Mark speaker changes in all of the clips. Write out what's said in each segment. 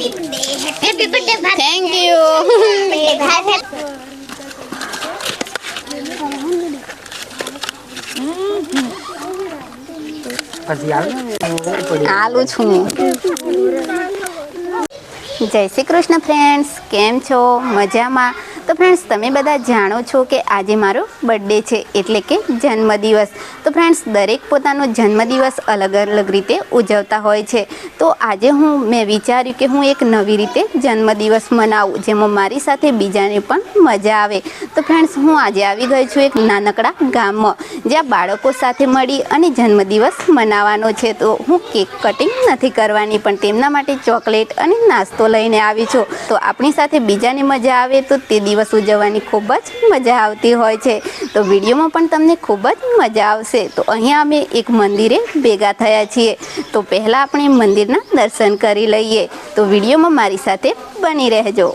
Speaker 1: Happy birthday
Speaker 2: thank you
Speaker 3: પછી આવે ને પડી
Speaker 2: આલું છું જય શ્રી કૃષ્ણ ફ્રેન્ડ્સ કેમ છો? મજામાં? ફ્રેન્ડ્સ તમે બધા જાણો છો કે આજે મારો બર્થડે છે, એટલે કે જન્મદિવસ. તો ફ્રેન્ડ્સ દરેક પોતાનો જન્મદિવસ અલગ અલગ રીતે ઉજવતા હોય છે. તો આજે હું, મેં વિચાર્યું કે હું એક નવી રીતે જન્મદિવસ મનાવું, જેમાં મારી સાથે બીજાને પણ મજા આવે. તો ફ્રેન્ડ્સ હું આજે આવી ગઈ છું એક નાનકડા ગામમાં, જ્યાં બાળકો સાથે મળી અને જન્મદિવસ મનાવવાનો છે. તો હું કેક કટિંગ નથી કરવાની, પણ તેમના માટે ચોકલેટ અને નાસ્તો લઈને આવી છું. તો આપણી સાથે બીજાને મજા આવે, તો તે દિવસ ઉજવવાની ખૂબ જ મજા આવતી હોય છે. તો વિડીયોમાં પણ તમને ખૂબ જ મજા આવશે. તો અહીંયા અમે એક મંદિરે ભેગા થયા છીએ. તો પહેલાં આપણે મંદિરના દર્શન કરી લઈએ. તો વિડીયોમાં મારી સાથે બની રહેજો.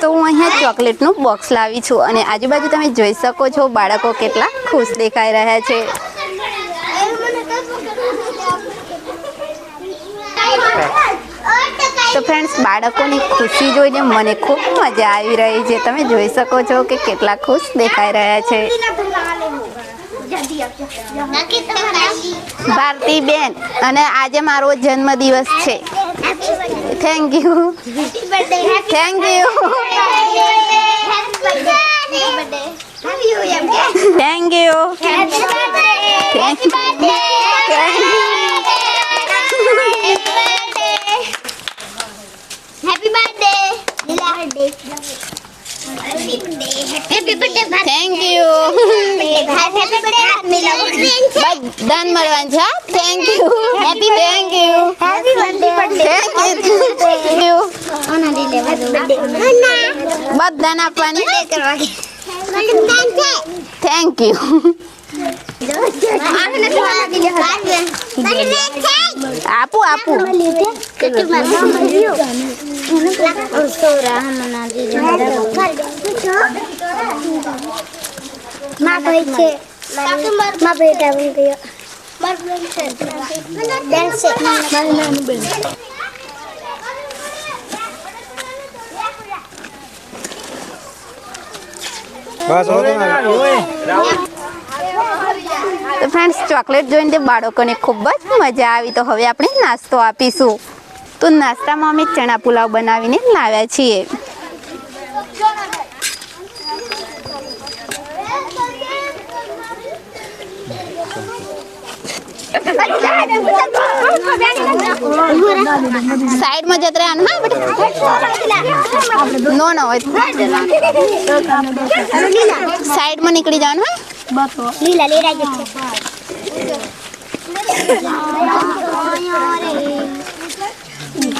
Speaker 2: તો હું અહીંયા ચોકલેટનું બોક્સ લાવી છું. અને આજુબાજુ તમે જોઈ શકો છો, બાળકો કેટલા ખુશ દેખાઈ રહ્યા છે. તો ફ્રેન્ડ્સ બાળકોની ખુશી જોઈને મને ખૂબ મજા આવી રહી છે. તમે જોઈ શકો છો કે કેટલા ખુશ દેખાઈ રહ્યા છે. ભારતી બેન અને આજે મારો જન્મદિવસ છે. Thank you thank you thank you
Speaker 1: happy birthday Leela birthday happy birthday
Speaker 2: thank you બધાને મળવાનું છે thank you happy thank you
Speaker 1: happy birthday
Speaker 2: thank you
Speaker 1: ઓના દી
Speaker 2: બધાને આપવાની થેન્ક યુ આપું આપું. તો ફ્રેન્ડ્સ ચોકલેટ જોઈને બાળકોને ખૂબ જ મજા આવી. તો હવે આપણે નાસ્તો આપીશું. તો નાસ્તામાં અમે ચણા પુલાવ બનાવીને લાવ્યા છીએ. સાઈડમાં જત નો સાઈડમાં નીકળી જવાનું, હા.
Speaker 1: લીલા લેરાઈ જે છે અને આલો
Speaker 2: આપું હા આપું
Speaker 1: ચાલ બુન લીલા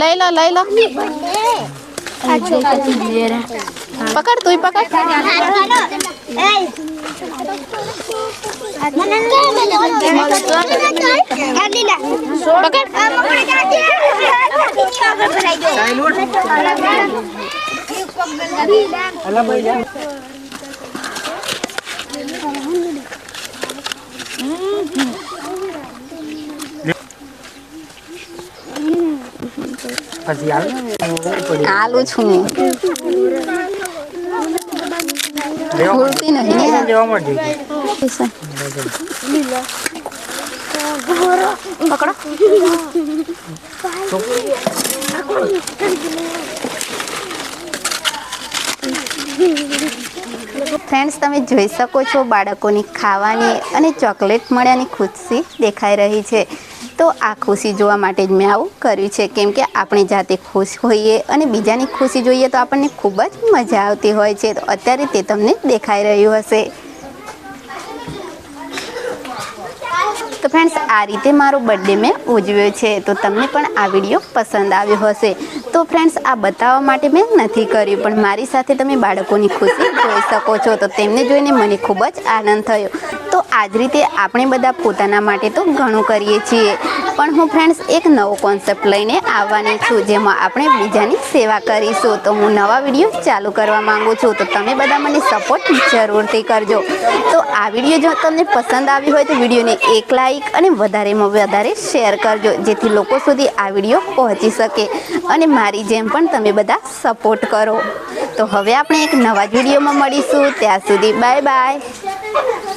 Speaker 2: લઈ લો લઈ લો. પકડ તું પકડ.
Speaker 3: પછી ને
Speaker 2: છું પકડો ફ્રેન્ડ્સ તમે જોઈ શકો છો બાળકોની ખાવાની અને ચોકલેટ મળ્યાની ખુશી દેખાઈ રહી છે. તો આ ખુશી જોવા માટે જ મેં આવું કર્યું છે. કેમ કે આપણે જાતે ખુશ હોઈએ અને બીજાની ખુશી જોઈએ તો આપણને ખૂબ જ મજા આવતી હોય છે. તો અત્યારે તે તમને દેખાઈ રહ્યું હશે. તો ફ્રેન્ડ્સ આ રીતે મારો બર્થડે મેં ઉજવ્યો છે. તો તમને પણ આ વીડિયો પસંદ આવ્યો હશે. તો ફ્રેન્ડ્સ આ બતાવવા માટે મેં નથી કર્યું, પણ મારી સાથે તમે બાળકોની ખુશી જોઈ શકો છો. તો તેમને જોઈને મને ખૂબ જ આનંદ થયો. તો આ જ રીતે આપણે બધા પોતાના માટે તો ઘણું કરીએ છીએ. પણ હું ફ્રેન્ડ્સ એક નવો કોન્સેપ્ટ લઈને આવવાની છું, જેમાં આપણે બીજાની સેવા કરીશું. તો હું નવા વીડિયો ચાલુ કરવા માગું છું, તો તમે બધા મને સપોર્ટ જરૂરથી કરજો. તો આ વીડિયો જો તમને પસંદ આવી હોય, તો વિડીયોને એક લાઈક અને વધારેમાં વધારે શેર કરજો, જેથી લોકો સુધી આ વીડિયો પહોંચી શકે અને મારી જેમ પણ તમે બધા સપોર્ટ કરો. તો હવે આપણે એક નવા જ વિડીયોમાં મળીશું. ત્યાં સુધી બાય બાય